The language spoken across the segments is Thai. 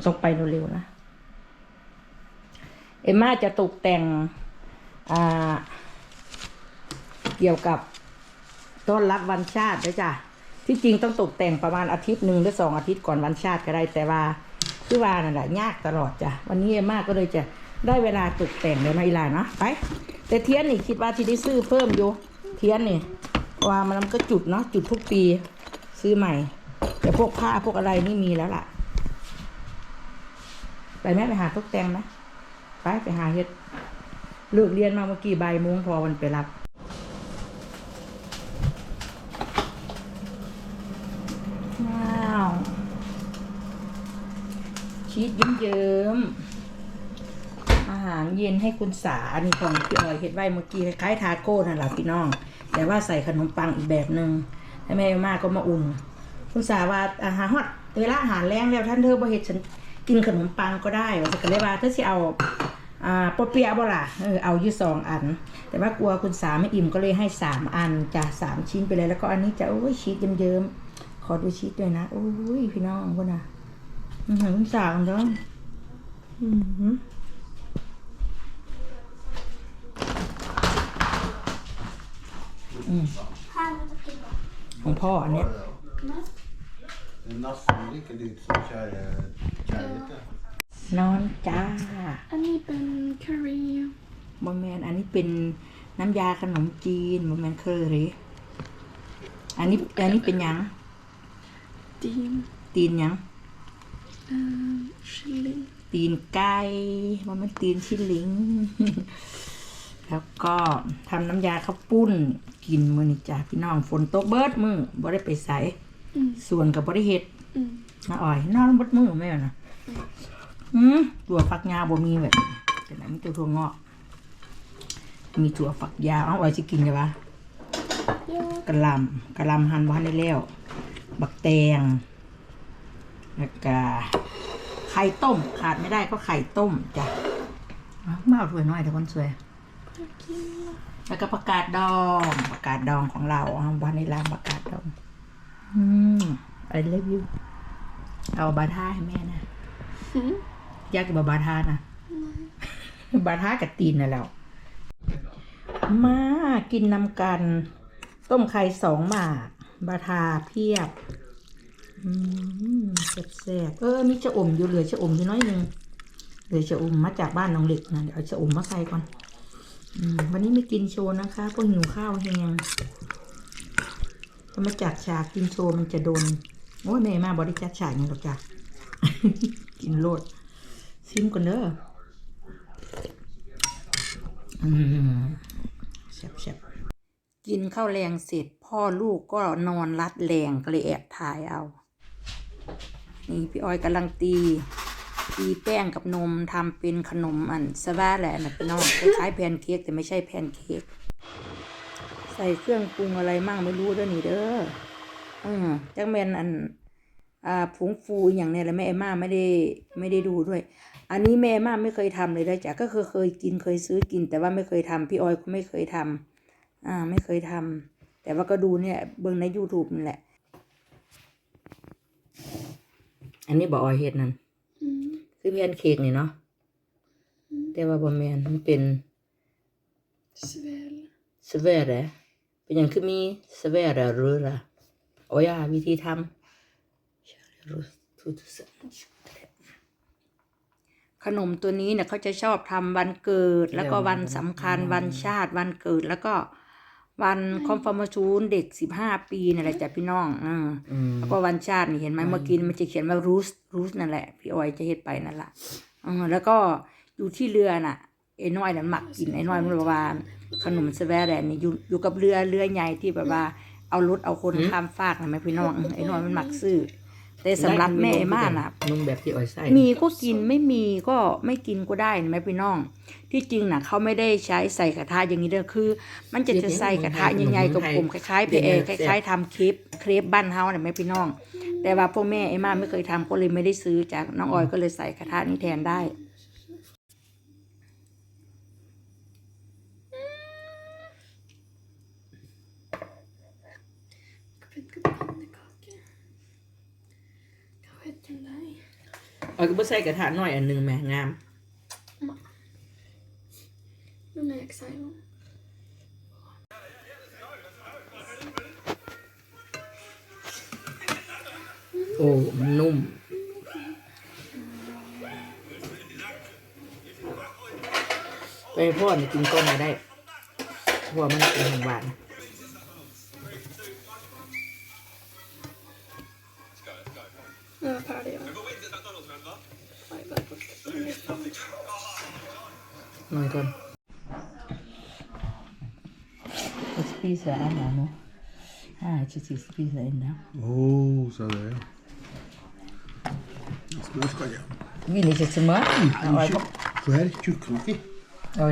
มันต้องไปเร็วๆนะ เอมม่าจะตกแต่งเกี่ยวกับต้อนรับวันชาติด้วยจ้ะ ที่จริงต้องตกแต่งประมาณอาทิตย์หนึ่งหรือสองอาทิตย์ก่อนวันชาติก็ได้แต่ว่าคือว่านั่นแหละยากตลอดจ้ะ วันนี้เอมม่าก็เลยจะได้เวลาตกแต่งเลยนะอีลาเนาะไป แต่เทียนนี่คิดว่าที่ได้ซื้อเพิ่มอยู่ เทียนนี่เพราะว่ามันก็จุดเนาะจุดทุกปีซื้อใหม่ แต่พวกผ้าพวกอะไรนี่มีแล้วล่ะ ไปแม่ไปหาตกแต่งนะไปไปหาเฮ็ดเลิกเรียนมาเมื่อกี้ใบ่ายโมงพอวันไปรับว้าวชีสเยิ้มๆอาหารเย็นให้คุณสาอันนี้ของพี่ออยเฮ็ดไว้เมื่อกี้คล้ายทาโก้นั่นแหละพี่น้อง แต่ว่าใส่ขนมปังอีกแบบหนึ่งถ้แม่มากก็มาอุ่น คุณสาว่าอาหารฮอตเวลาอาหารแรงแล้วท่านเธอบ่เฮ็ดฉัน กินขนมปังก็ได้ว่าจะก็เลยว่าเธอสิเอาอ่าปอเปียะบ่ล่ะเออเอาอยู่สองอัน แต่ว่ากลัวคุณสาไม่อิ่มก็เลยให้สามอันจ้ะสามชิ้นไปเลยแล้วก็อันนี้จะโอ้ยชีสเยิ้มๆขอดูชีสด้วยนะโอ้ยพี่น้องคนน่ะอือหือคุณสาคุณเด้ออือหืออืม Här är det kul. ของพ่ออันเนี้ย Nassen liker litt som kjære- kjærlighet. ja. นอนจ้าอันนี้เป็น curry บะแมนอันนี้เป็นน้ำยาขนมจีนบะแมนเคอรี่อันนี้อันนี้เป็นหยัง din ตีนหยัง uh, chili ตีนไก่มันเป็นตีนชิลลิง แล้วก็ทำน้ำยาข้าวปุ้นกินมือนี่จ้าพี่น้องฝนตกเบิดมือบ่ได้ไปใส่อืม ส่วนกับบ่ได้เฮ็ดอืมมาอ่อยนอนเบิดมือแม่นะอืมตัวฝักยาวบ่มีแบบแต่ไหนมีแตัวถั่วงอก มีถั่วฝักยาวเอาอ่อยสิกินจ้ะวะ Ja. กะหล่ำกะหล่ำหั่นบ่ทันได้แล้ว บักแตงแล้วก็ไข่ต้ม ขาดไม่ได้ก็ไข่ต้มจ้ะเอามาเอาถ้วยน้อยแต่คนสวยแล้วก็ผักกาดดองผักกาดดองของเราเอาบ้านในร้านผักกาดดอง อืมไอเลิฟยูเอาบาท่าให้แม่นะ Mm. อยากกินบาท่านะบาท่ากับตีนน่ะแล้ว มากินนำกัน ต้มไข่สองหมาก บาทาเพียบอืมแซ่บๆเออ มีชะอมอยู่เหลือชะอมอยู่น้อยหนึงเหลือชะอมมาจากบ้านน้องเล็กนะเดี๋ยวเอาชะอมมาใส่ก่อนอืมวันนี้ไม่กินโชว์นะคะเพราะหิวข้าวแหงถ้า มาจัดฉากกินโชว์มันจะโดน โอ้ยแม่มาบริจัดฉากอย่างหรอกจ้ะกินโลดซิมก่อนเด้ออืมแซ่บๆกินข้าวแรงเสร็จ พ่อลูกก็นอนรัดแรงก็เลยแอบถ่ายเอา นี่พี่ออยกำลังตีตีแป้งกับนมทำเป็นขนมอันสวาแหละนะพี่น้องคล้ายแพนเค้กแต่ไม่ใช่แพนเค้ก ส่เครื่องปรุงอะไรมั่งไม่รู้เด้อนี่เด้ออืมจังแมนอัน อ่าผงฟูอหย่างเนี้ยแหละแม่เอมม่าไม่ได้ไม่ได้ดูด้วย อันนี้แม่เอมม่าไม่เคยทำเลยนะจ๊ะก็คือเคยกินเคยซื้อกิน แต่ว่าไม่เคยทำพี่ออยก็ไม่เคยทำอ่า ไม่เคยทำแต่ว่าก็ดูเนี่ยเบิ่งใน YouTube นั่นแหละ อันนี้บอกออยเฮ็ดนั่น Mm. คือแพนเค้กนี่เนาะแต่ว่าบ่แม่นมันเป็น Sväl. สเวร เป็นอย่างคือมีสเวรหรือล่ะโอ้ยาวิธีทำขนมตัวนี้เนี่ยเขาจะชอบทำวันเกิด แล้วก็วันสำคัญวันชาติวันเกิดแล้วก็วันคอมฟอร์มชูนเด็กสิบห้าปีนั่นแหละจ้ะพี่น้องอืมแล้วก็วันชาตินี่เห็นไหมเมื่อกี้มันจะเขียนว่ารูสรูสนั่นแหละ พี่ออยจะเฮ็ดไปนั่นแหละอืมแล้วก็อยู่ที่เรือน่ะ ไอ้น้อยนั่นหมักกินไอ้น้อยมันบอกว่า ขนมสแวแดนนี่อยู่อยู่กับเรือเรือใหญ่ที่แบบว่าเอารถเอาคนข้ามฟากนะแม่พี่น้องอืมไอ้น้อยมันหมักซื้อแต่สำหรับแม่ไอ้ม่าน่ะนมแบบที่อ้อยใส่มีก็กินไม่มีก็ไม่กินก็ได้นะแม่พี่น้อง ที่จริงนะเขาไม่ได้ใช้ใส่กระทะอย่างนี้เด้อคือ มันจะจะใส่กระทะใหญ่ๆกับผมคล้ายๆไปเอคล้ายๆทำเครปเครปบ้านเฮาเนี่ยแม่พี่น้อง แต่ว่าพวกแม่ไอ้มาไม่เคยทำก็เลยไม่ได้ซื้อจากน้องออยก็เลยใส่กระทะนี้แทนได้ Vet du pannekaka? Vad heter den där? เอาก็บ่ใส่กระทะน้อยอันหนึงแหม่งาม Nu är jag excited. โอ้มันนุ่ม ไปให้พ่อนี่กินก้อนมาได้เพราะว่ามันเป็นของหวาน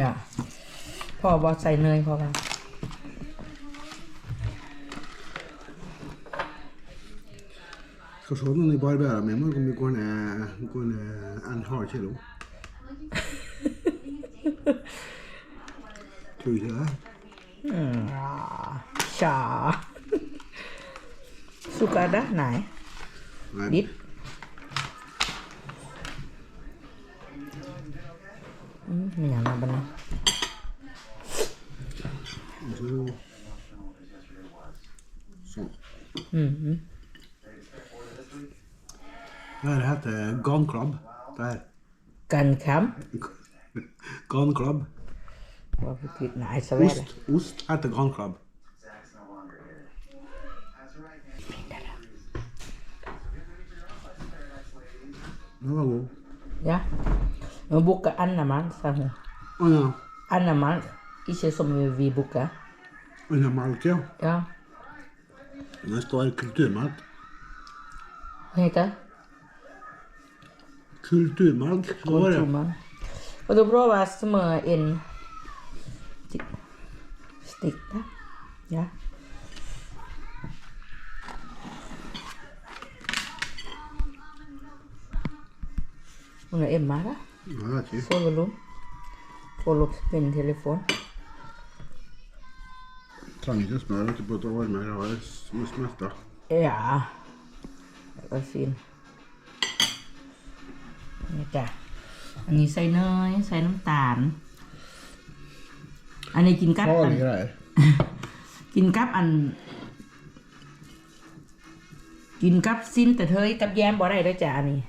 อย่าพ่อบอกใส่เนยพอป่ะ Ska se om ni bara bära med mig om det går ner, går ner en halv kilo. Tror du inte det? อืมอ่าชาสุกาดะไหน Nej. ดิดอืมมีอ Vad det hette? Gone Club? Där. Gun Camp? Gone Club. Vad betyder... Nej, så ost, är det. Ost heter Gone Club. Den var god. Ja. Hon bokar Annaman, sa hon. Oh, ja. Annaman, inte som vi bokade. Annamalk, ja. Ja. Det står kulturmat. Vad heter det? Kulturmark var det. Och då provade smör en sticka. Ja. Hon är hemma va? Ja, Sover hon? Får upp min telefon. Tanken smör ute på att varma det här med smärta. Ja, det var fint. นี่จ้ะอันนี้ใส่เนยใส่น้ำตาล อันนี้กินกับอัน Farlige greier. กินกับอัน กินกับสิ้นแต่เทยกับแยมบ่ได้เด้วยจ้ะอันนี้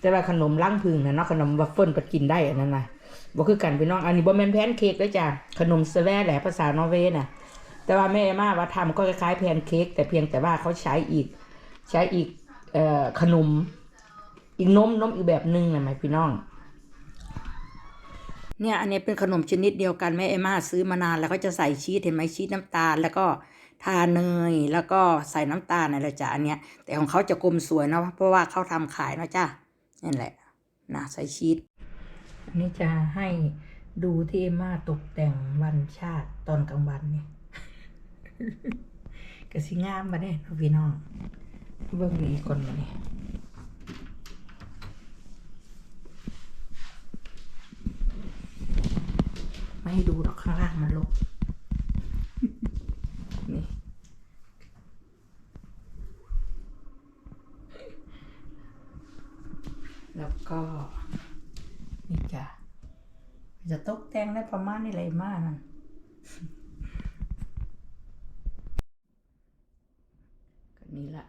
แต่ว่าขนมลังพึ่งนะเนาะขนมวัฟเฟิลก็กินได้อันนั้นนะบ่คือกันพี่น้องอันนี้บ่แม่นแพนเค้กเด้วยจ้ะขนมสแวแหละภาษานอร์เวย์น่ะ แต่ว่าแม่เอม่าว่าทำก็คล้ายๆแพนเค้กแต่เพียงแต่ว่าเขาใช้อีก ใช้อีกเอ่อขนม อีกนมนมอีกแบบหนึงนะไหมพี่น้อง เนี่ยอันนี้เป็นขนมชนิดเดียวกันแม่เอม่าซื้อมานานแล้วก็จะใส่ชีสเห็นไหมชีสน้ำตาล แล้วก็ทาเนยแล้วก็ใส่น้ำตาลอะไรจ้ะอันเนี้ย แต่ของเขาจะกลมสวยเนาะเพราะว่าเขาทำขายเนาะจ้ะนั่นแหละนะใส่ชีสอันนี้จะให้ดูที่เอม่าตกแต่งวันชาติตอนกลางวันนี่กะสิงามมาเนี่ยพี่น้องเบิ่งอีกคนมาเนี่ย ไม่ให้ดูหรอกข้างล่างมันลกนี่แล้วก็นี่จ้ะจะตกแต่งได้ประมาณนี้เลยมากนั่นก็นี่ละ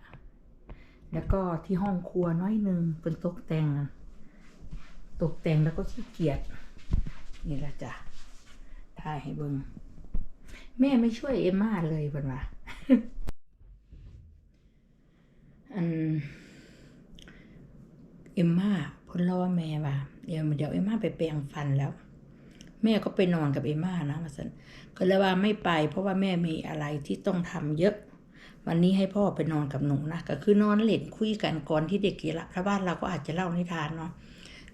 แล้วก็ที่ห้องครัวน้อยหนึ่งเป็นตกแต่งนั่นตกแต่งแล้วก็ขี้เกียจนี่ละจ้ะ ถ่ายให้เบิงแม่ไม่ช่วยเอมม่าเลยเพิ่นว่าอันเอมม่าเพ่นรอแม่ว่าเดี๋ยวเดี๋ยวเอมม่าไปแปรงฟันแล้ว แม่ก็ไปนอนกับเอมม่านะมาสันก็เลยว่าไม่ไป เพราะว่าแม่มีอะไรที่ต้องทำเยอะ วันนี้ให้พ่อไปนอนกับหนูนะก็คือนอนเล่นคุยกันก่อนที่เด็กกีฬาพระบ้านเราก็อาจจะเล่านิทานเนาะ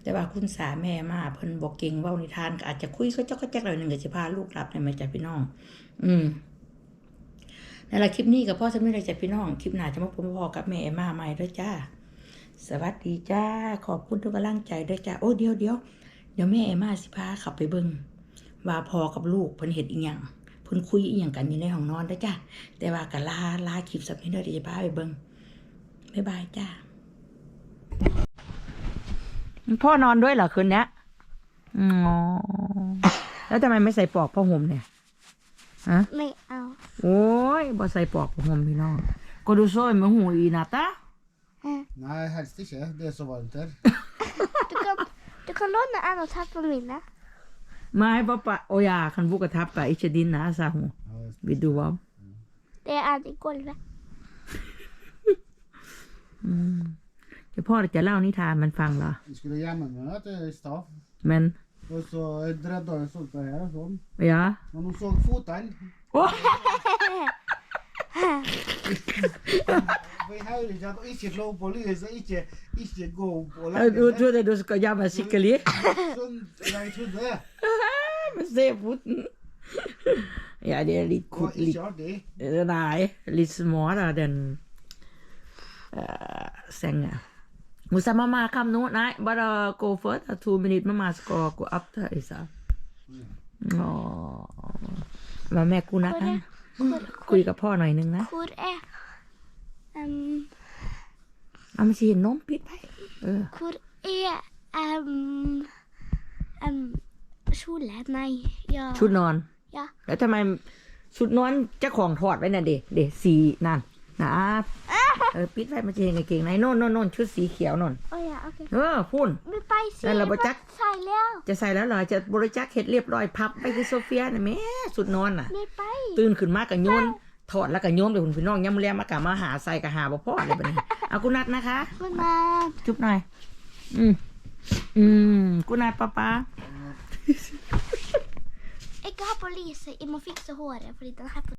แต่ว่าคุณสาแม่มาเพิ่นบอกเก่งเว้านิทานก็อาจจะคุยก็เจ้าก็แจ๊กหน่อยหนึ่งก็จะพาลูกหลับในไหมจ้ะพี่น้อง อืมนั่นแหละคลิปนี้กับพ่อจะไม่ได้จ้ะพี่น้อง คลิปหน้าจะมาพบพ่อกับแม่เอมาใหม่ด้วยจ้า สวัสดีจ้า ขอบคุณทุกกำลังใจด้วยจ้า โอ้เดี๋ยวเดี๋ยวเดี๋ยวแม่เอมาสิพาขับไปเบิงว่าพอกับลูกเพิ่นเห็นอีหยังเพิ่นคุยอีหยังกันอยู่ในห้องนอนด้วยจ้าแต่ว่าก็ลาลาคลิปสักนิดเดียวเดี๋ยจะพาไปเบิงบ๊ายบายจ้า พ่อนอนด้วยเหรอคืนเนี้ยอ๋อแล้วทำไมไม่ใส่ปลอกผ้าห่มเนี่ยฮะไม่เอา โอ้ยบ่ใส่ปลอกผ้าห่มพี่น้องก็ดูโซ่มาหูอีนาตา Nej, helst ikke. Det er så varmt her. Du kan, du kan låne en og ta på mine. ไม่ป้าปะโอยาคันบุกระทับไปอิชดินนะซาหู Ja, วิดูว่า Det er en i gulvet. เดี๋ยวพ่อจะเล่านิทานมันฟังเหรอ Vi skulle gjemme meg til i stad. มัน Og så dredde hun sånt der her og sånn. ja Men hun så fotene. โอ้ For jeg hører ikke at hun ikke slå på lyset, ikke, ikke gå opp og เออ legge ดู seg. ดูดูสกยามาสิกะลี Sånn jeg trodde. มันเซฟุต ja det er litt Det var kort litt ikke artig. Eh, Nei, litt småere den uh, senga. Hun sa mamma kom nå. Nei, bare gå for det. To minutter. Mamma skal gå opp der, jeg sa. Åh. Hva med god natt? Hvor, hvor, คุยกับพ่อหน่อยนึงนะ hvor er um, เอามาสิเห็นนมปิดไปเออ Hvor er um, um, kjolen? Nei, ja. ชุดนอน Ja. แล้วทำไมชุดนอนเจ้าของถอดไว้น่ะเด็เด็สีนั่นนะ เออปิดไว้มันจะเห็นกางเกงในโน่นโน่นโน่นชุดสีเขียวนน Å ja, OK. เออพุ่น Men bare si Eller bare bare takk. si Leo. จะใส่แล้วเหรอจะบริจาคเห็ดเรียบร้อยพับไปที่โซเฟียนะแม่สุดนอนน่ะ Men bare ตื่นขึ้นมากับโยนถอดแล้วก็โยนไปคุณพี่น้องย้ำเลี้ยมากะมาหาใส่กะหาบ่พ่อเลยบัดนี้เอากุนัดนะคะ God natt. จุ๊บหน่อย อืม อืมกุนัดป้าป้า Jeg har på lyset. Jeg må fikse håret, fordi den her på